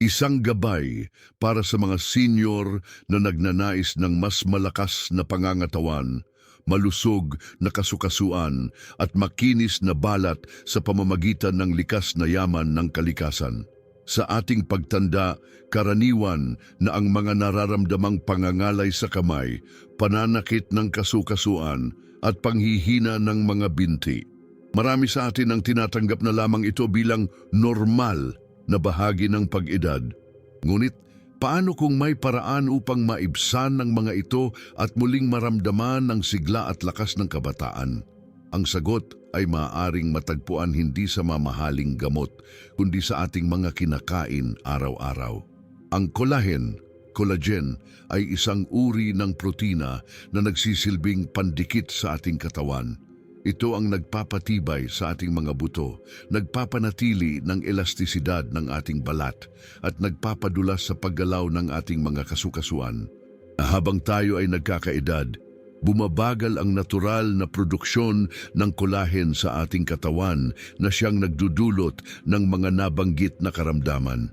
Isang gabay para sa mga senior na nagnanais ng mas malakas na pangangatawan, malusog na kasukasuan at makinis na balat sa pamamagitan ng likas na yaman ng kalikasan. Sa ating pagtanda, karaniwan na ang mga nararamdamang pangangalay sa kamay, pananakit ng kasukasuan at panghihina ng mga binti. Marami sa atin ang tinatanggap na lamang ito bilang normal na bahagi ng pag-edad. Ngunit paano kung may paraan upang maibsan ng mga ito at muling maramdaman ng sigla at lakas ng kabataan? Ang sagot ay maaaring matagpuan hindi sa mamahaling gamot, kundi sa ating mga kinakain araw-araw. Ang collagen, collagen, ay isang uri ng protina na nagsisilbing pandikit sa ating katawan. Ito ang nagpapatibay sa ating mga buto, nagpapanatili ng elastisidad ng ating balat at nagpapadulas sa paggalaw ng ating mga kasukasuan. Habang tayo ay nagkakaedad, bumabagal ang natural na produksyon ng kolahen sa ating katawan na siyang nagdudulot ng mga nabanggit na karamdaman.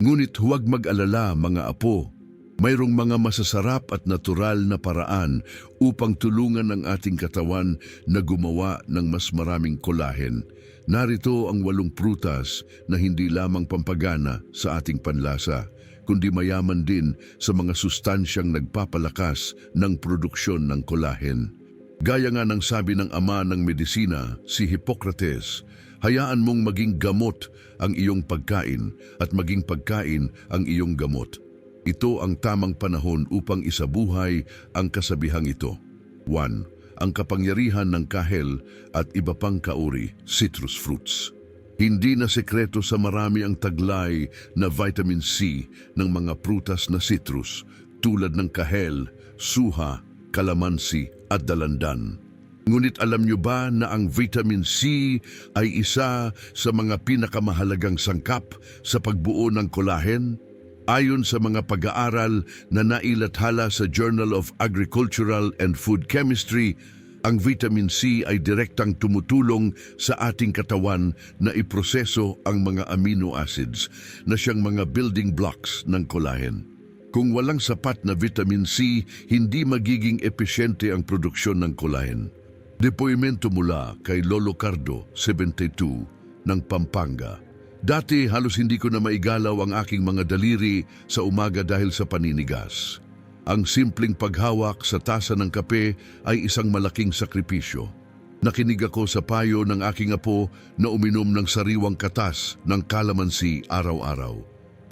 Ngunit huwag mag-alala mga apo, mayroong mga masasarap at natural na paraan upang tulungan ang ating katawan na gumawa ng mas maraming kolahen. Narito ang walong prutas na hindi lamang pampagana sa ating panlasa, kundi mayaman din sa mga sustansyang nagpapalakas ng produksyon ng kolahen. Gaya nga ng sabi ng ama ng medisina, si Hippocrates, hayaan mong maging gamot ang iyong pagkain at maging pagkain ang iyong gamot. Ito ang tamang panahon upang isabuhay ang kasabihang ito. 1. Ang kapangyarihan ng kahel at iba pang kauri, citrus fruits. Hindi na sekreto sa marami ang taglay na vitamin C ng mga prutas na citrus tulad ng kahel, suha, kalamansi at dalandan. Ngunit alam nyo ba na ang vitamin C ay isa sa mga pinakamahalagang sangkap sa pagbuo ng collagen? Ayon sa mga pag-aaral na nailathala sa Journal of Agricultural and Food Chemistry, ang vitamin C ay direktang tumutulong sa ating katawan na iproseso ang mga amino acids na siyang mga building blocks ng collagen. Kung walang sapat na vitamin C, hindi magiging epesyente ang produksyon ng collagen. Depoimento mula kay Lolo Cardo, 72, ng Pampanga. Dati halos hindi ko na maigalaw ang aking mga daliri sa umaga dahil sa paninigas. Ang simpleng paghawak sa tasa ng kape ay isang malaking sakripisyo. Nakinig ako sa payo ng aking apo na uminom ng sariwang katas ng kalamansi araw-araw.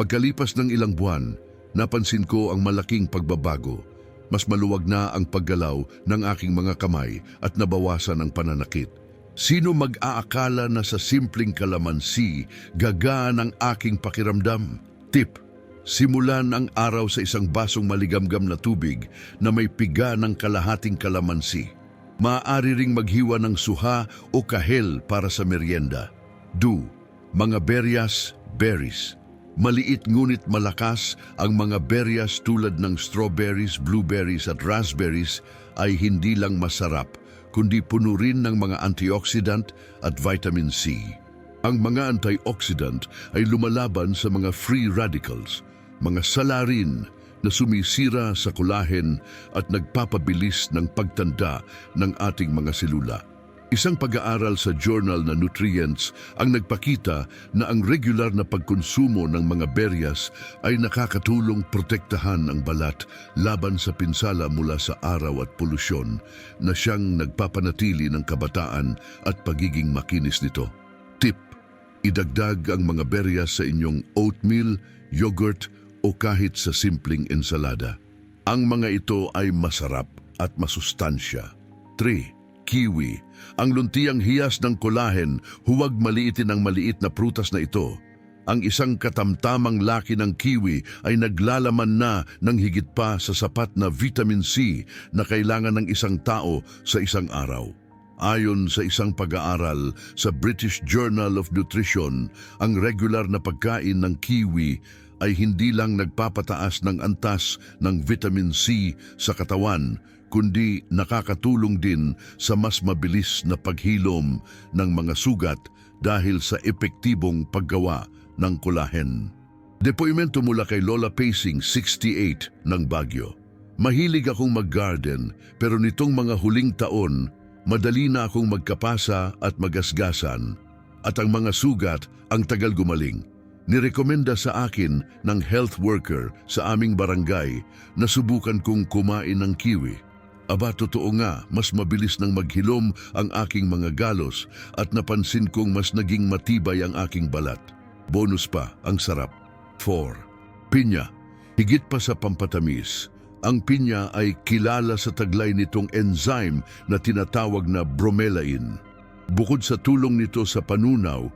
Pagkalipas ng ilang buwan, napansin ko ang malaking pagbabago. Mas maluwag na ang paggalaw ng aking mga kamay at nabawasan ang pananakit. Sino mag-aakala na sa simpleng kalamansi gagaan ang aking pakiramdam? Tip, simulan ang araw sa isang basong maligamgam na tubig na may piga ng kalahating kalamansi. Maaari ring maghiwa ng suha o kahel para sa merienda. Do, mga beryas, berries. Maliit ngunit malakas ang mga beryas tulad ng strawberries, blueberries at raspberries ay hindi lang masarap kundi puno rin ng mga antioxidant at vitamin C. Ang mga antioxidant ay lumalaban sa mga free radicals, mga salarin na sumisira sa kolahen at nagpapabilis ng pagtanda ng ating mga selula. Isang pag-aaral sa journal na Nutrients ang nagpakita na ang regular na pagkonsumo ng mga beryas ay nakakatulong protektahan ang balat laban sa pinsala mula sa araw at polusyon na siyang nagpapanatili ng kabataan at pagiging makinis nito. Tip, idagdag ang mga beryas sa inyong oatmeal, yogurt o kahit sa simpleng ensalada. Ang mga ito ay masarap at masustansya. 3 kiwi. Ang luntiang hiyas ng kolahen, huwag maliitin ang maliit na prutas na ito. Ang isang katamtamang laki ng kiwi ay naglalaman na ng higit pa sa sapat na vitamin C na kailangan ng isang tao sa isang araw. Ayon sa isang pag-aaral sa British Journal of Nutrition, ang regular na pagkain ng kiwi ay hindi lang nagpapataas ng antas ng vitamin C sa katawan, kundi nakakatulong din sa mas mabilis na paghilom ng mga sugat dahil sa epektibong paggawa ng kolahen. Depoimento mula kay Lola Pacing, 68, ng Baguio. Mahilig akong mag-garden pero nitong mga huling taon, madali na akong magkapasa at magasgasan at ang mga sugat ang tagal gumaling. Nirekomenda sa akin ng health worker sa aming barangay na subukan kong kumain ng kiwi. Aba, totoo nga, mas mabilis nang maghilom ang aking mga galos at napansin kong mas naging matibay ang aking balat. Bonus pa, ang sarap. 4. Pinya. Higit pa sa pampatamis, ang pinya ay kilala sa taglay nitong enzyme na tinatawag na bromelain. Bukod sa tulong nito sa panunaw,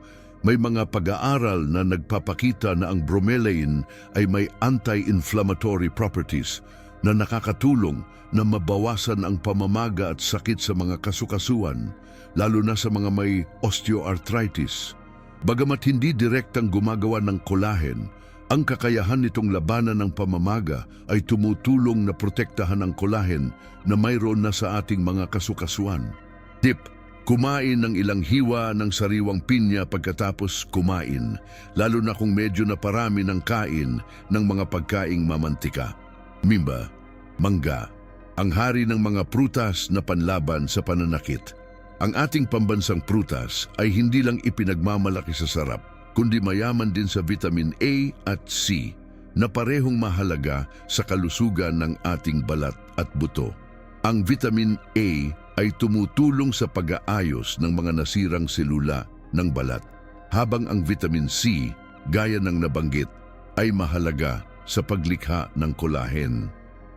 may mga pag-aaral na nagpapakita na ang bromelain ay may anti-inflammatory properties na nakakatulong na mabawasan ang pamamaga at sakit sa mga kasukasuan, lalo na sa mga may osteoarthritis. Bagamat hindi direktang gumagawa ng collagen, ang kakayahan nitong labanan ng pamamaga ay tumutulong na protektahan ang collagen na mayroon na sa ating mga kasukasuan. Tip, kumain ng ilang hiwa ng sariwang pinya pagkatapos kumain, lalo na kung medyo naparami ng kain ng mga pagkaing mamantika. Mimba, mangga, ang hari ng mga prutas na panlaban sa pananakit. Ang ating pambansang prutas ay hindi lang ipinagmamalaki sa sarap, kundi mayaman din sa vitamin A at C na parehong mahalaga sa kalusugan ng ating balat at buto. Ang vitamin A ay tumutulong sa pag-aayos ng mga nasirang selula ng balat, habang ang vitamin C, gaya ng nabanggit, ay mahalaga sa paglikha ng collagen.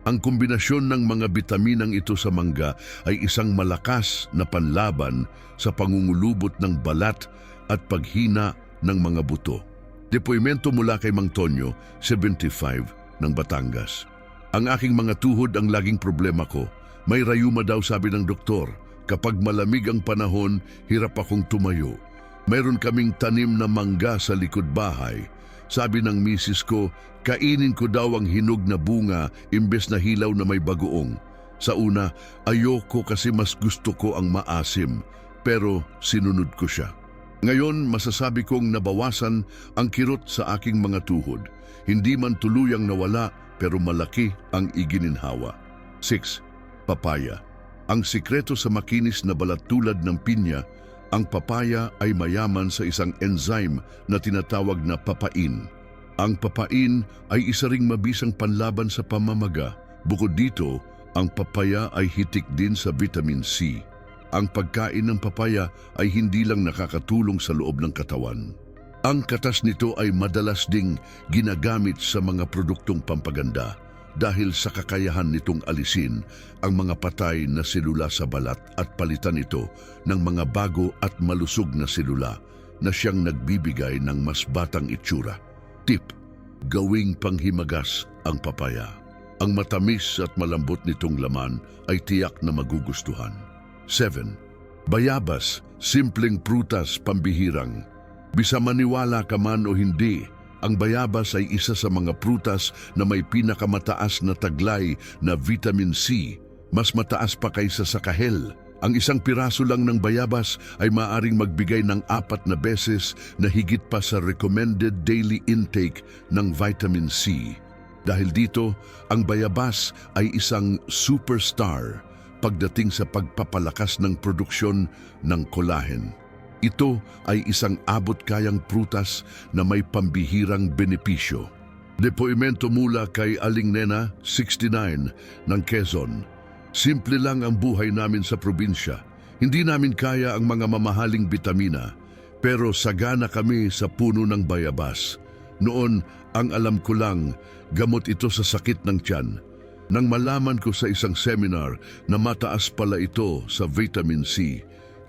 Ang kombinasyon ng mga bitaminang ito sa mangga ay isang malakas na panlaban sa pangungulubot ng balat at paghina ng mga buto. Depoimento mula kay Mang Tonyo, 75, ng Batangas. Ang aking mga tuhod ang laging problema ko. May rayuma daw sabi ng doktor. Kapag malamig ang panahon, hirap akong tumayo. Mayroon kaming tanim na mangga sa likod bahay. Sabi ng misis ko, kainin ko daw ang hinog na bunga imbes na hilaw na may bagoong. Sa una, ayoko kasi mas gusto ko ang maasim, pero sinunod ko siya. Ngayon, masasabi kong nabawasan ang kirot sa aking mga tuhod. Hindi man tuluyang nawala, pero malaki ang igininhawa. 6. Papaya. Ang sikreto sa makinis na balat tulad ng pinya, ang papaya ay mayaman sa isang enzyme na tinatawag na papain. Ang papain ay isa ring mabisang panlaban sa pamamaga. Bukod dito, ang papaya ay hitik din sa vitamin C. Ang pagkain ng papaya ay hindi lang nakakatulong sa loob ng katawan. Ang katas nito ay madalas ding ginagamit sa mga produktong pampaganda dahil sa kakayahan nitong alisin ang mga patay na selula sa balat at palitan ito ng mga bago at malusog na selula na siyang nagbibigay ng mas batang itsura. Tip, gawing panghimagas ang papaya. Ang matamis at malambot nitong laman ay tiyak na magugustuhan. 7. Bayabas, simpleng prutas pambihirang. Bisa maniwala ka man o hindi, ang bayabas ay isa sa mga prutas na may pinakamataas na taglay na vitamin C, mas mataas pa kaysa sa kahel. Ang isang piraso lang ng bayabas ay maaring magbigay ng apat na beses na higit pa sa recommended daily intake ng vitamin C. Dahil dito, ang bayabas ay isang superstar pagdating sa pagpapalakas ng produksyon ng collagen. Ito ay isang abot-kayang prutas na may pambihirang benepisyo. Depoimento mula kay Aling Nena, 69, ng Quezon. Simple lang ang buhay namin sa probinsya. Hindi namin kaya ang mga mamahaling bitamina, pero sagana kami sa puno ng bayabas. Noon, ang alam ko lang, gamot ito sa sakit ng tiyan. Nang malaman ko sa isang seminar na mataas pala ito sa vitamin C,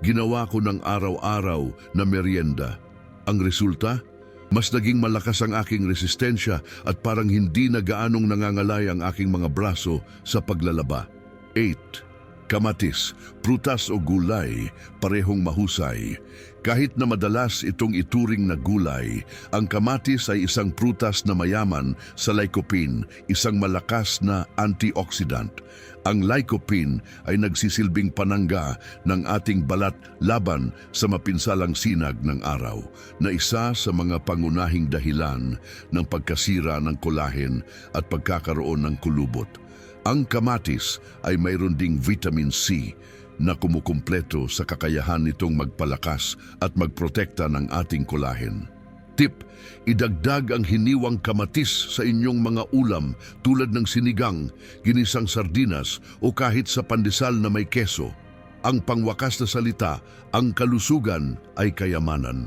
ginawa ko ng araw-araw na merienda. Ang resulta? Mas naging malakas ang aking resistensya at parang hindi na gaanong nangangalay ang aking mga braso sa paglalaba. 8. Kamatis, prutas o gulay, parehong mahusay. Kahit na madalas itong ituring na gulay, ang kamatis ay isang prutas na mayaman sa lycopene, isang malakas na antioxidant. Ang lycopene ay nagsisilbing panangga ng ating balat laban sa mapinsalang sinag ng araw, na isa sa mga pangunahing dahilan ng pagkasira ng kolahen at pagkakaroon ng kulubot. Ang kamatis ay mayroon ding vitamin C na kumukumpleto sa kakayahan nitong magpalakas at magprotekta ng ating kolahen. Tip, idagdag ang hiniwang kamatis sa inyong mga ulam tulad ng sinigang, ginisang sardinas o kahit sa pandesal na may keso. Ang pangwakas na salita, ang kalusugan ay kayamanan.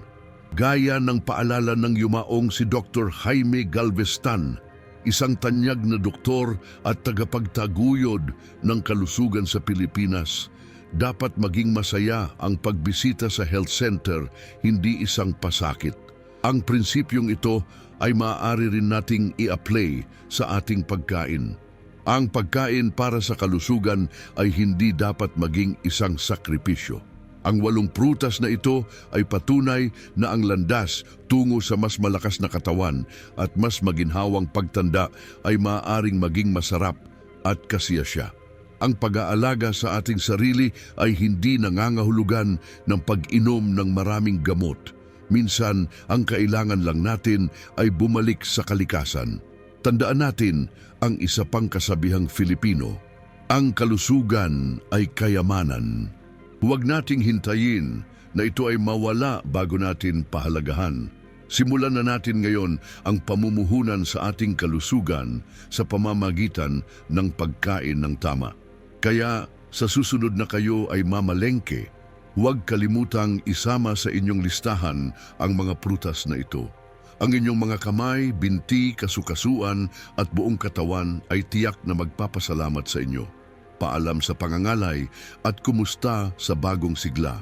Gaya ng paalala ng yumaong si Dr. Jaime Galvestan, isang tanyag na doktor at tagapagtaguyod ng kalusugan sa Pilipinas. Dapat maging masaya ang pagbisita sa health center, hindi isang pasakit. Ang prinsipyong ito ay maaari rin nating i-apply sa ating pagkain. Ang pagkain para sa kalusugan ay hindi dapat maging isang sakripisyo. Ang walong prutas na ito ay patunay na ang landas tungo sa mas malakas na katawan at mas maginhawang pagtanda ay maaaring maging masarap at kasiya siya. Ang pag-aalaga sa ating sarili ay hindi nangangahulugan ng pag-inom ng maraming gamot. Minsan, ang kailangan lang natin ay bumalik sa kalikasan. Tandaan natin ang isa pang kasabihang Filipino, ang kalusugan ay kayamanan. Huwag nating hintayin na ito ay mawala bago natin pahalagahan. Simulan na natin ngayon ang pamumuhunan sa ating kalusugan sa pamamagitan ng pagkain ng tama. Kaya sa susunod na kayo ay mamalengke, huwag kalimutang isama sa inyong listahan ang mga prutas na ito. Ang inyong mga kamay, binti, kasukasuan at buong katawan ay tiyak na magpapasalamat sa inyo. Paalam sa pangangalay at kumusta sa bagong sigla.